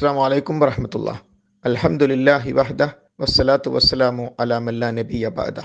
അസ്സാം വലൈക്കും വറഹമത്തുള്ള. അലഹമുല്ലാഹി വഹദ വസ്സലാത്തു വസ്സലാമു അലാ മല്ലാ നബി അബാദ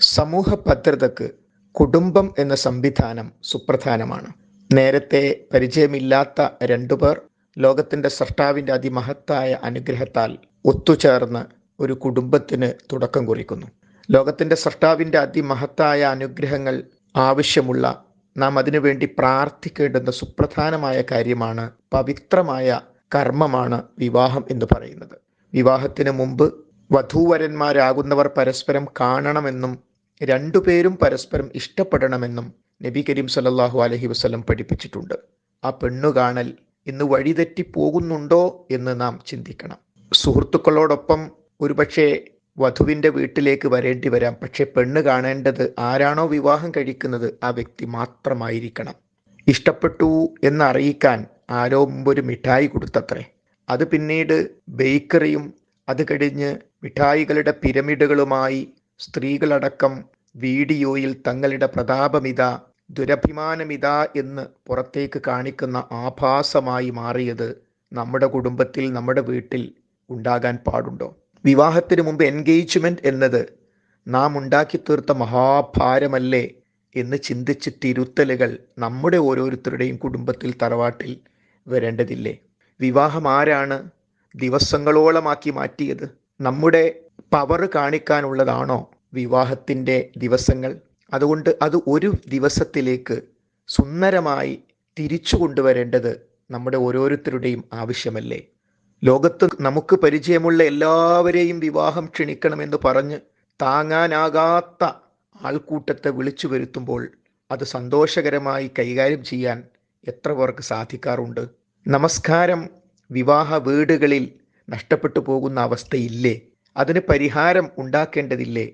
സമൂഹ ഭദ്രതക്ക് കുടുംബം എന്ന സംവിധാനം സുപ്രധാനമാണ്. നേരത്തെ പരിചയമില്ലാത്ത രണ്ടുപേർ ലോകത്തിന്റെ സൃഷ്ടാവിന്റെ അതിമഹത്തായ അനുഗ്രഹത്താൽ ഒത്തുചേർന്ന് ഒരു കുടുംബത്തിന് തുടക്കം കുറിക്കുന്നു. ലോകത്തിന്റെ സൃഷ്ടാവിന്റെ അതിമഹത്തായ അനുഗ്രഹങ്ങൾ ആവശ്യമുള്ള നാം അതിനുവേണ്ടി പ്രാർത്ഥിക്കേണ്ടുന്ന സുപ്രധാനമായ കാര്യമാണ് പവിത്രമായ കർമ്മമാണ് വിവാഹം എന്ന് പറയുന്നത്. വിവാഹത്തിന് മുമ്പ് വധൂവരന്മാരാകുന്നവർ പരസ്പരം കാണണമെന്നും രണ്ടുപേരും പരസ്പരം ഇഷ്ടപ്പെടണമെന്നും നബി കരീം സല്ലല്ലാഹു അലഹി വസ്ലം പഠിപ്പിച്ചിട്ടുണ്ട്. ആ പെണ്ണു കാണൽ ഇന്ന് വഴിതെറ്റി പോകുന്നുണ്ടോ എന്ന് നാം ചിന്തിക്കണം. സുഹൃത്തുക്കളോടൊപ്പം ഒരുപക്ഷെ വധുവിന്റെ വീട്ടിലേക്ക് വരേണ്ടി വരാം. പക്ഷെ പെണ്ണ് കാണേണ്ടത് ആരാണോ വിവാഹം കഴിക്കുന്നത് ആ വ്യക്തി മാത്രമായിരിക്കണം. ഇഷ്ടപ്പെട്ടു എന്നറിയിക്കാൻ ആരോ മുമ്പ് ഒരു മിഠായി കൊടുത്തത്രേ. അത് പിന്നീട് ബേക്കറിയും അത് കഴിഞ്ഞ് മിഠായികളുടെ പിരമിഡുകളുമായി സ്ത്രീകളടക്കം വീഡിയോയിൽ തങ്ങളുടെ പ്രതാപമിത ദുരഭിമാനമിത എന്ന് പുറത്തേക്ക് കാണിക്കുന്ന ആഭാസമായി മാറിയത് നമ്മുടെ കുടുംബത്തിൽ നമ്മുടെ വീട്ടിൽ ഉണ്ടാകാൻ പാടുണ്ടോ? വിവാഹത്തിന് മുമ്പ് എൻഗേജ്മെന്റ് എന്നത് നാം ഉണ്ടാക്കി തീർത്ത മഹാഭാരമല്ലേ എന്ന് ചിന്തിച്ച് തിരുത്തലുകൾ നമ്മുടെ ഓരോരുത്തരുടെയും കുടുംബത്തിൽ തറവാട്ടിൽ വരേണ്ടതില്ലേ? വിവാഹം ആരാണ് ദിവസങ്ങളോളമാക്കി മാറ്റിയത്? നമ്മുടെ പവർ കാണിക്കാനുള്ളതാണോ വിവാഹത്തിന്റെ ദിവസങ്ങൾ? അതുകൊണ്ട് അത് ഒരു ദിവസത്തിലേക്ക് സുന്ദരമായി തിരിച്ചു കൊണ്ടുവരേണ്ടത് നമ്മുടെ ഓരോരുത്തരുടെയും ആവശ്യമല്ലേ? ലോകത്ത് നമുക്ക് പരിചയമുള്ള എല്ലാവരെയും വിവാഹം ക്ഷണിക്കണമെന്ന് പറഞ്ഞ് താങ്ങാനാകാത്ത ആൾക്കൂട്ടത്തെ വിളിച്ചു വരുത്തുമ്പോൾ അത് സന്തോഷകരമായി കൈകാര്യം ചെയ്യാൻ എത്ര പേർക്ക് സാധിക്കാറുണ്ട്? നമസ്കാരം. വിവാഹ വീടുകളിൽ നഷ്ടപ്പെട്ടു പോകുന്ന അവസ്ഥയില്ലേ? അതിന് പരിഹാരം ഉണ്ടാക്കേണ്ടതില്ലേ?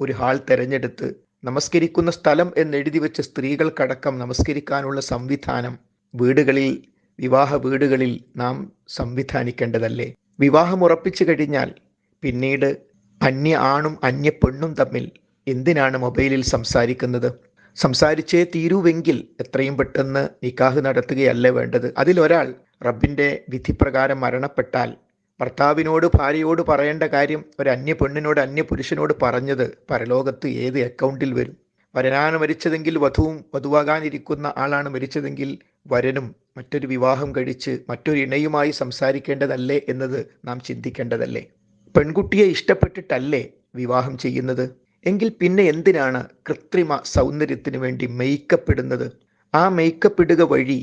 ഒരു ഹാൾ തെരഞ്ഞെടുത്ത് നമസ്കരിക്കുന്ന സ്ഥലം എന്നെഴുതി വെച്ച സ്ത്രീകൾക്കടക്കം നമസ്കരിക്കാനുള്ള സംവിധാനം. വീടുകളിൽ വിവാഹ വീടുകളിൽ നാം സംവിധാനിക്കേണ്ടതല്ലേ? വിവാഹം ഉറപ്പിച്ചു കഴിഞ്ഞാൽ പിന്നീട് അന്യ ആണും അന്യ പെണ്ണും തമ്മിൽ എന്തിനാണ് മൊബൈലിൽ സംസാരിക്കുന്നത്? സംസാരിച്ചേ തീരുവെങ്കിൽ എത്രയും പെട്ടെന്ന് നിക്കാഹ് നടത്തുകയല്ലേ വേണ്ടത്. അതിലൊരാൾ റബ്ബിന്റെ വിധിപ്രകാരം മരണപ്പെട്ടാൽ ഭർത്താവിനോട് ഭാര്യയോട് പറയേണ്ട കാര്യം ഒരു അന്യ പെണ്ണിനോട് അന്യ പുരുഷനോട് പറഞ്ഞത് പരലോകത്ത് ഏത് അക്കൗണ്ടിൽ വരും? വരനാണ് മരിച്ചതെങ്കിൽ വധുവും വധുവാകാനിരിക്കുന്ന ആളാണ് മരിച്ചതെങ്കിൽ വരനും മറ്റൊരു വിവാഹം കഴിച്ച് മറ്റൊരു ഇണയുമായി സംസാരിക്കേണ്ടതല്ലേ എന്നത് നാം ചിന്തിക്കേണ്ടതല്ലേ? പെൺകുട്ടിയെ ഇഷ്ടപ്പെട്ടിട്ടല്ലേ വിവാഹം ചെയ്യുന്നത്? എങ്കിൽ പിന്നെ എന്തിനാണ് കൃത്രിമ സൗന്ദര്യത്തിന് വേണ്ടി മേക്കപ്പ് ഇടുന്നത് ആ മേക്കപ്പ് ഇടുക വഴി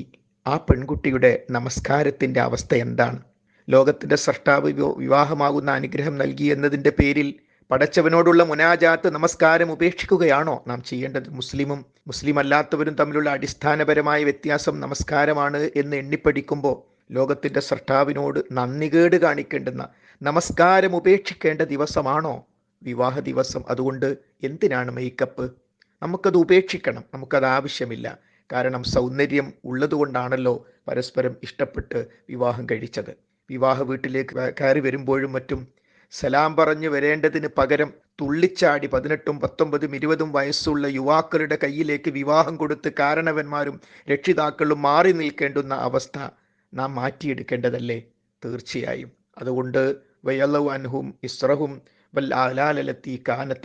ആ പെൺകുട്ടിയുടെ നമസ്കാരത്തിന്റെ അവസ്ഥ എന്താണ്? ലോകത്തിന്റെ സൃഷ്ടാവ് വിവാഹമാകുന്ന അനുഗ്രഹം നൽകി എന്നതിന്റെ പേരിൽ പടച്ചവനോടുള്ള മുനാജാത്ത് നമസ്കാരം ഉപേക്ഷിക്കുകയാണോ നാം ചെയ്യേണ്ടത്? മുസ്ലിമും മുസ്ലിം അല്ലാത്തവരും തമ്മിലുള്ള അടിസ്ഥാനപരമായ വ്യത്യാസം നമസ്കാരമാണ് എന്ന് എണ്ണിപ്പടിക്കുമ്പോൾ ലോകത്തിന്റെ സൃഷ്ടാവിനോട് നന്ദികേട് കാണിക്കേണ്ടുന്ന നമസ്കാരം ഉപേക്ഷിക്കേണ്ട ദിവസമാണോ? വിവാഹ ദിവസം അതുകൊണ്ട് എന്തിനാണ് മേക്കപ്പ് നമുക്കത് ഉപേക്ഷിക്കണം നമുക്കത് ആവശ്യമില്ല. കാരണം സൗന്ദര്യം ഉള്ളതുകൊണ്ടാണല്ലോ പരസ്പരം ഇഷ്ടപ്പെട്ട് വിവാഹം കഴിച്ചത്. വിവാഹ വീട്ടിലേക്ക് കയറി വരുമ്പോഴും മറ്റും സലാം പറഞ്ഞു വരേണ്ടതിന് പകരം തുള്ളിച്ചാടി പതിനെട്ടും പത്തൊമ്പതും ഇരുപതും വയസ്സുള്ള യുവാക്കളുടെ കയ്യിലേക്ക് വിവാഹം കൊടുത്ത് കാരണവന്മാരും രക്ഷിതാക്കളും മാറി നിൽക്കേണ്ടുന്ന അവസ്ഥ നാം മാറ്റിയെടുക്കേണ്ടതല്ലേ? തീർച്ചയായും. അതുകൊണ്ട് വയലവ് അൻഹും ഇസ്രഹും വൽ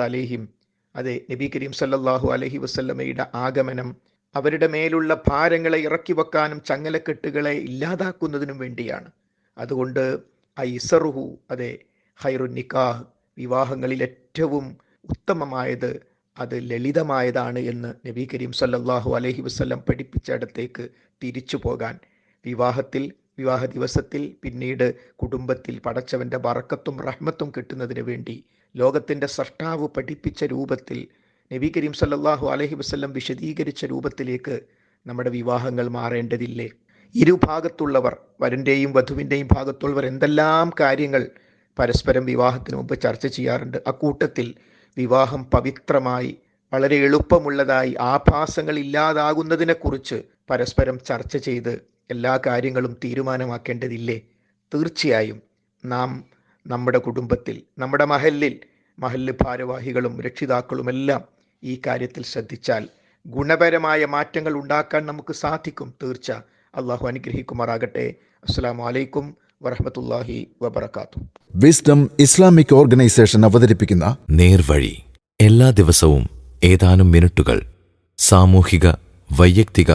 അലേഹിം. അതെ നബി കരീം സല്ലാഹു അലഹി വസല്ലമയുടെ ആഗമനം അവരുടെ മേലുള്ള ഭാരങ്ങളെ ഇറക്കി വെക്കാനും ചങ്ങലക്കെട്ടുകളെ ഇല്ലാതാക്കുന്നതിനും വേണ്ടിയാണ്. അതുകൊണ്ട് ഐസറുഹു അതെ ഹൈറു നിക്കാഹ് വിവാഹങ്ങളിൽ ഏറ്റവും ഉത്തമമായത് അത് ലളിതമായതാണ് എന്ന് നബി കരീം സല്ലാഹു അലഹി വസല്ലം പഠിപ്പിച്ചിടത്തേക്ക് തിരിച്ചു പോകാൻ. വിവാഹത്തിൽ വിവാഹ ദിവസത്തിൽ പിന്നീട് കുടുംബത്തിൽ പടച്ചവന്റെ വറക്കത്തും റഹ്മത്തും കിട്ടുന്നതിന് വേണ്ടി ലോകത്തിന്റെ സൃഷ്ടാവ് പഠിപ്പിച്ച രൂപത്തിൽ നബി കരീം സല്ലാഹു അലഹി വസ്ല്ലം വിശദീകരിച്ച രൂപത്തിലേക്ക് നമ്മുടെ വിവാഹങ്ങൾ മാറേണ്ടതില്ലേ? ഇരുഭാഗത്തുള്ളവർ വരന്റെയും വധുവിന്റെയും ഭാഗത്തുള്ളവർ എന്തെല്ലാം കാര്യങ്ങൾ പരസ്പരം വിവാഹത്തിന് മുമ്പ് ചർച്ച ചെയ്യാറുണ്ട്? അക്കൂട്ടത്തിൽ വിവാഹം പവിത്രമായി വളരെ എളുപ്പമുള്ളതായി ആഭാസങ്ങൾ ഇല്ലാതാകുന്നതിനെക്കുറിച്ച് പരസ്പരം ചർച്ച ചെയ്ത് എല്ലാ കാര്യങ്ങളും തീരുമാനമാക്കേണ്ടതില്ലേ? തീർച്ചയായും നാം നമ്മുടെ കുടുംബത്തിൽ നമ്മുടെ മഹലിൽ മഹല്ല് ഭാരവാഹികളും രക്ഷിതാക്കളുമെല്ലാം ഈ കാര്യത്തിൽ ശ്രദ്ധിച്ചാൽ ഗുണപരമായ മാറ്റങ്ങൾ ഉണ്ടാക്കാൻ നമുക്ക് സാധിക്കും. തീർച്ച. അള്ളാഹു അനുഗ്രഹിക്കുമാറാകട്ടെ. അസ്സാം വലൈക്കും വറഹമത്തല്ലാഹി വബർക്കാത്തു വിസ്ഡം ഇസ്ലാമിക് ഓർഗനൈസേഷൻ അവതരിപ്പിക്കുന്ന നേർവഴി. എല്ലാ ദിവസവും ഏതാനും മിനിറ്റുകൾ സാമൂഹിക വൈയക്തിക